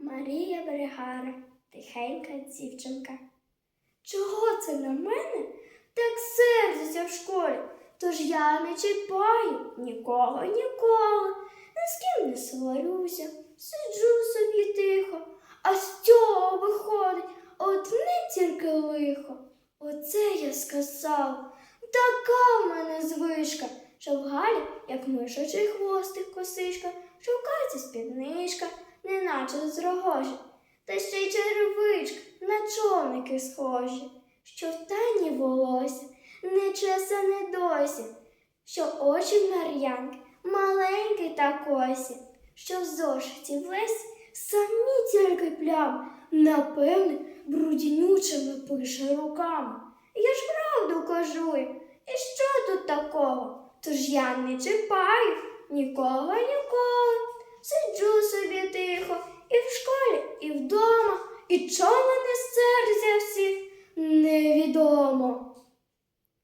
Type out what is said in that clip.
Марія Бригара, тихенька дівчинка. Чого це на мене так сердиться в школі? Тож я не чіпаю нікого, ніколи, ні з ким не сварюся, сиджу собі тихо, а з цього виходить одне тільки лихо. Оце я сказав, така в мене звичка, що в Галі, як мишачий хвостик косичка, шукається спідничка, неначе з рогожі, та ще й черевичка на човники схожі, що в тані волосся не чесане досі, що очі в Мар'янки маленькі та косі, що в зошиті весь самі тільки плям, напевне, бруднючими пише руками. Я ж правду кажу, і що тут такого? Тож я не чіпаю нікого ніколи. Сиджу собі тихо і чого не серця всіх не